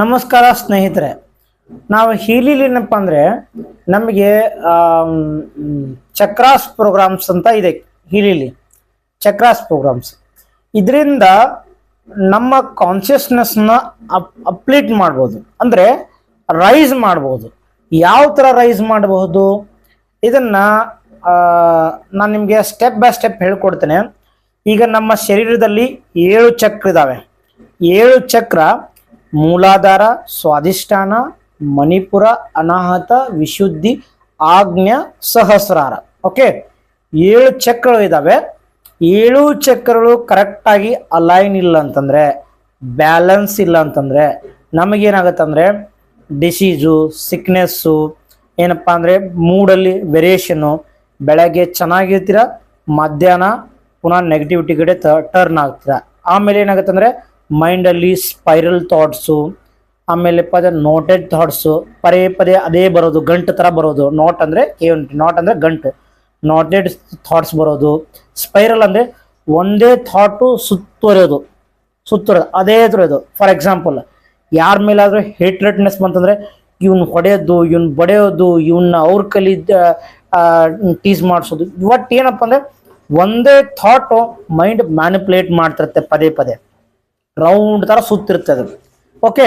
ನಮಸ್ಕಾರ ಸ್ನೇಹಿತರೆ. ನಾವು ಏನಪ್ಪ ಅಂದರೆ ನಮಗೆ ಚಕ್ರಾಸ್ ಪ್ರೋಗ್ರಾಮ್ಸ್ ಅಂತ ಇದೆ ಹೀಲಿಲಿ. Chakras programmes. ಇದರಿಂದ ನಮ್ಮ ಕಾನ್ಷಿಯಸ್ನೆಸ್ನ ಅಪ್ ಅಪ್ಲೀಟ್ ಮಾಡ್ಬೋದು. ಅಂದರೆ ರೈಸ್ ಮಾಡ್ಬೋದು. ಯಾವ ಥರ ರೈಸ್ ಮಾಡಬಹುದು? ಇದನ್ನು ನಾನು ನಿಮಗೆ ಸ್ಟೆಪ್ ಬೈ ಸ್ಟೆಪ್ ಹೇಳ್ಕೊಡ್ತೇನೆ. ಈಗ ನಮ್ಮ ಶರೀರದಲ್ಲಿ ಏಳು ಚಕ್ರ ಇದ್ದಾವೆ ಏಳು ಚಕ್ರ ಮೂಲಾಧಾರ, ಸ್ವಾಧಿಷ್ಠಾನ, ಮಣಿಪುರ, ಅನಾಹತ, ವಿಶುದ್ಧಿ, ಆಜ್ಞ, ಸಹಸ್ರಾರ. ಓಕೆ ಏಳು ಚಕ್ರಗಳು ಇದ್ದಾವೆ ಏಳು ಚಕ್ರಗಳು ಕರೆಕ್ಟಾಗಿ ಅಲೈನ್ ಇಲ್ಲ ಅಂತಂದರೆ ಬ್ಯಾಲೆನ್ಸ್ ಇಲ್ಲ ಅಂತಂದರೆ ನಮಗೇನಾಗತ್ತಂದರೆ ಡಿಸೀಸು ಸಿಕ್ನೆಸ್ಸು ಏನಪ್ಪ ಅಂದರೆ ಮೂಡಲ್ಲಿ ವೇರಿಯೇಷನ್ನು ಬೆಳಗ್ಗೆ ಚೆನ್ನಾಗಿರ್ತೀರ, ಮಧ್ಯಾಹ್ನ ಪುನಃ ನೆಗೆಟಿವಿಟಿ ಕಡೆ ಟರ್ನ್ ಆಗ್ತೀರ. ಆಮೇಲೆ ಏನಾಗುತ್ತೆ ಮೈಂಡಲ್ಲಿ ಸ್ಪೈರಲ್ ಥಾಟ್ಸು, ಆಮೇಲೆ ಪದ ನೋಟೆಡ್ ಥಾಟ್ಸು, ಪದೇ ಪದೇ ಅದೇ ಬರೋದು, ಗಂಟು ಥರ ಬರೋದು. ನೋಟ್ ಅಂದರೆ ಏನು ನಾಟ್ ಅಂದರೆ ಗಂಟು. ನೋಟೆಡ್ ಥಾಟ್ಸ್ ಬರೋದು. ಸ್ಪೈರಲ್ ಅಂದರೆ ಒಂದೇ ಥಾಟು ಸುತ್ತುವರಿಯೋದು ಸುತ್ತುವರೆದು ಅದೇ ತೊರೆಯೋದು. ಫಾರ್ ಎಕ್ಸಾಂಪಲ್, ಯಾರ ಮೇಲಾದರೂ ಹೇಟ್ರೆಟ್ನೆಸ್ ಬಂತಂದರೆ ಇವನ್ ಹೊಡೆಯೋದು, ಇವನ್ ಬಡಿಯೋದು ಇವನ್ನ ಅವ್ರ ಕಲಿ ಟೀಸ್ ಮಾಡಿಸೋದು. ಇವತ್ತು ಏನಪ್ಪ ಅಂದರೆ ಒಂದೇ ಥಾಟು ಮೈಂಡ್ ಮ್ಯಾನಿಪುಲೇಟ್ ಮಾಡ್ತಿರುತ್ತೆ ಪದೇ ಪದೇ. ರೌಂಡ್ ಥರ ಅದು. ಓಕೆ